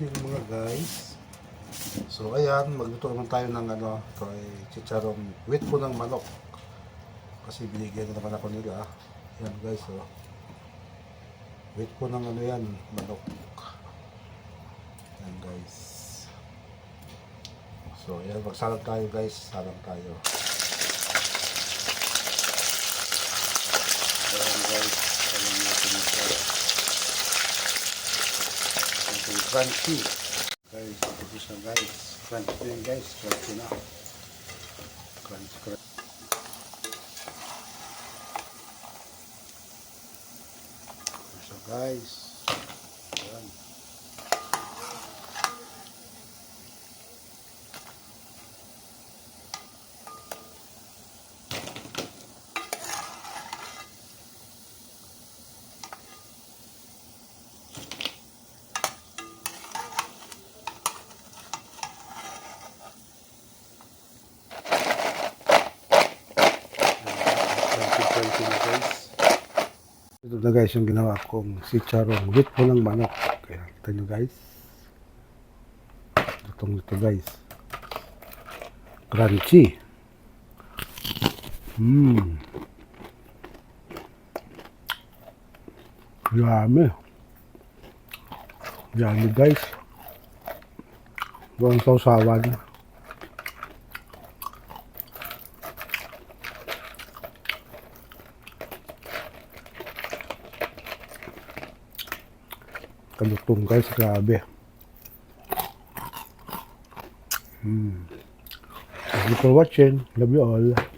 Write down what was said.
morning mga guys. So ayan, magluto naman tayo ng ano, ito ay chicharong with po ng manok. Kasi binigyan na naman ako nila. Yan guys, oh. With po ng ano yan, manok. Yan guys. So ayan, magsalang tayo guys, salang tayo. Ayan guys, salang natin ito. Ating crunchy. Guys, ito guys. Crunchy na guys. Crunchy na. Crunchy, crunchy. Ito siya guys. Ayan. Crunchy na guys. Ito na guys yung ginawa kong si charong with po ng manok. Kaya kita nyo guys. Lutong ito guys. Crunchy. Mmm. Yummy. Yummy guys. Buong sausawan. Kalutong guys, grabe. Hmm. Thank you for watching. Love you all.